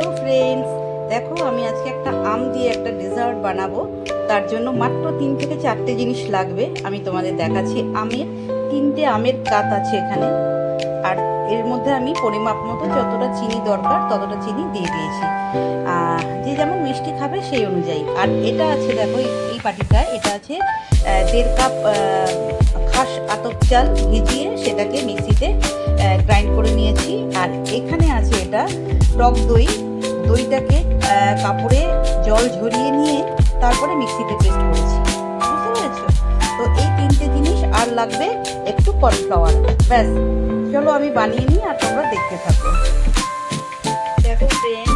Hello friends, দেখো আমি আজকে একটা আম দিয়ে একটা ডেজার্ট বানাবো। তার জন্য মাত্র তিন থেকে চারটে জিনিস লাগবে। আমি তোমাদের দেখাচ্ছি আমের, তিনটে আমের কাত আছে এখানে। আর এর মধ্যে আমি পরিমাপ মতো যতটা চিনি দরকার ততটা চিনি দিয়ে দিয়েছি। যে যেমন মিষ্টি খাবে সেই অনুযায়ী। আর এটা আছে দেখো এই- পাটিটায়, এটা আছে দেড় কাপ খাস আতপ চাল ভিজিয়ে সেটাকে মিক্সিতে গ্রাইন্ড করে নিয়েছি। আর এখানে আছে এটা টক দই দইটাকে কাপড়ে জল ঝরিয়ে নিয়ে তারপরে মিক্সিতে পেস্ট করেছি। বুঝতে পেরেছ? তো এই তিনটে জিনিস আর লাগবে একটু কর্নফ্লাওয়ার। ব্যাস, চলো আমি বানিয়ে নিই আর তোমরা দেখতে থাকো। দেখো ফ্রেন্ড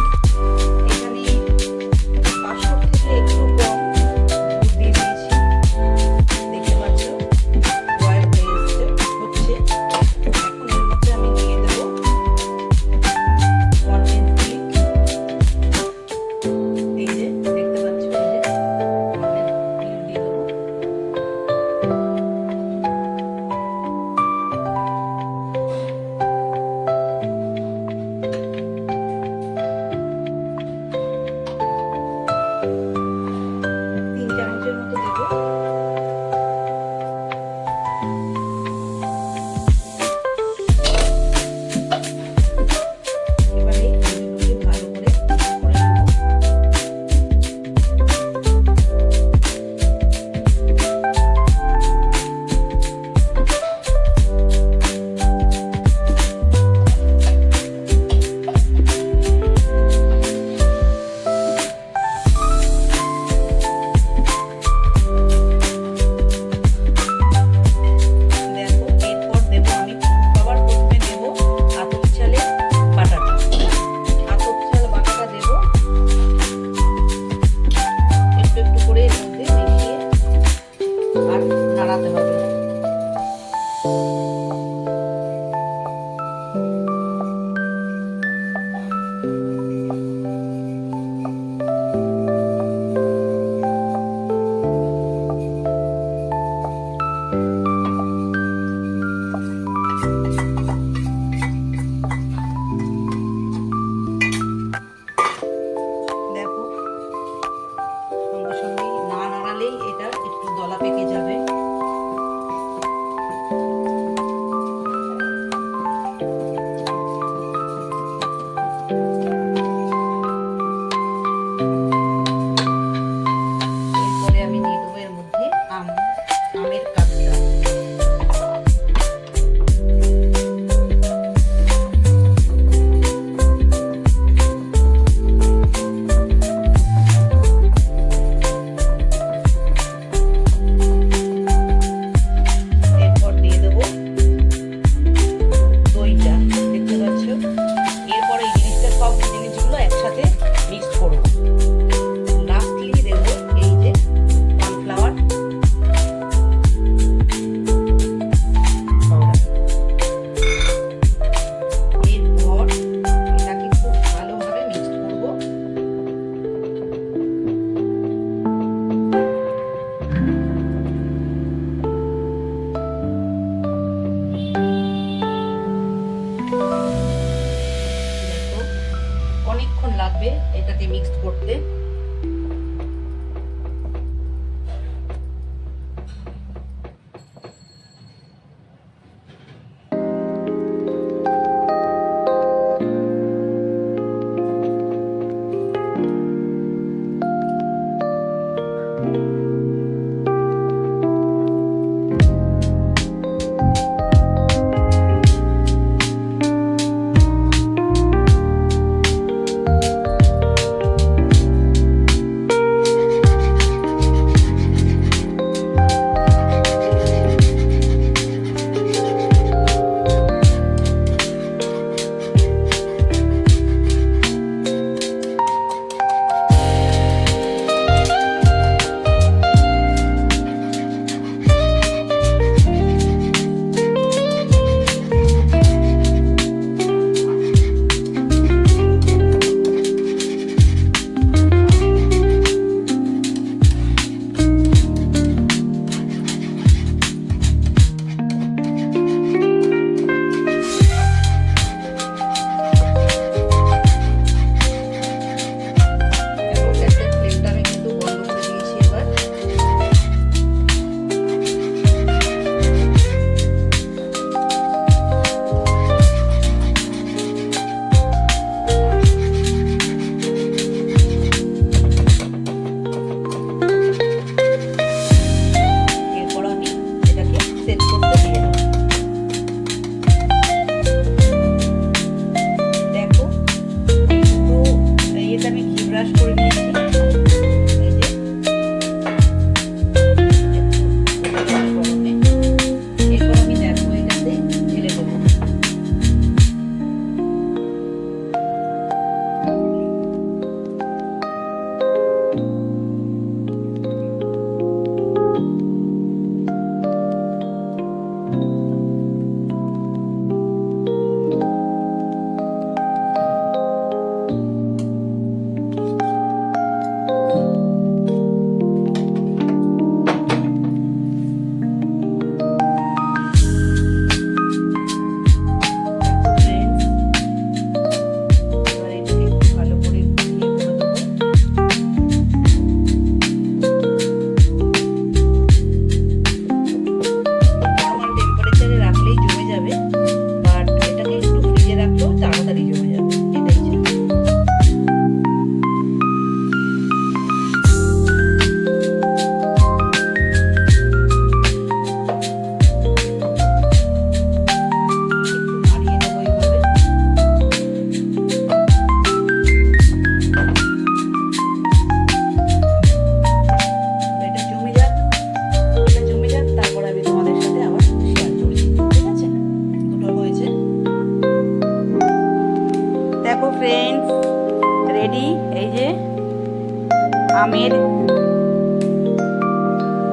আমের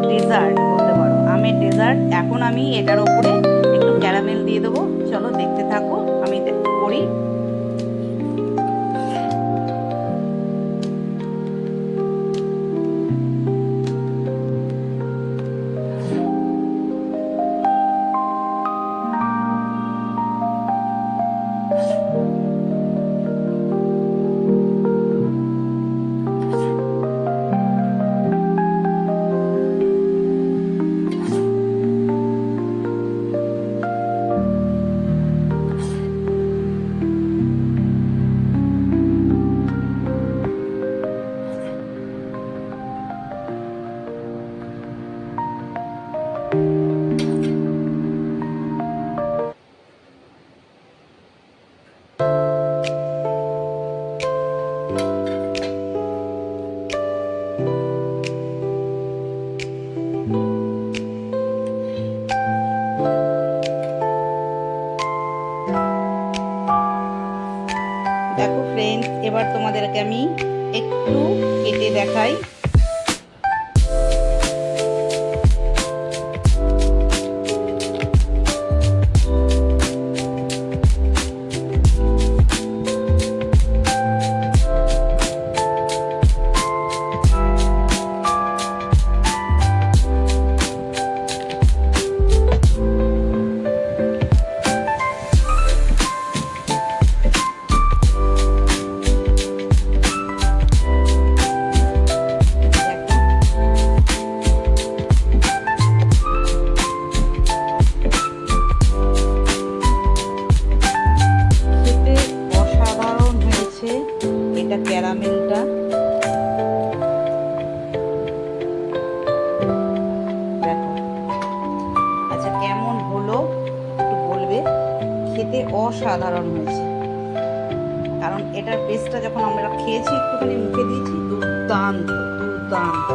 ডেজার্ট বলতে পারো। আমের ডেজার্ট এখন আমি এটার ওপরে একটু ক্যারামেল দিয়ে দেবো। চলো দেখতে থাকো, আমি করি। দেখো ফ্রেন্ডস এবার তোমাদেরকে আমি একটু কেটে দেখাই। অসাধারণ হয়েছে। কারণ এটার পেস্টটা যখন আমরা খেয়েছি একটুখানি মুখে দিয়েছি দুর্দান্ত দুর্দান্ত।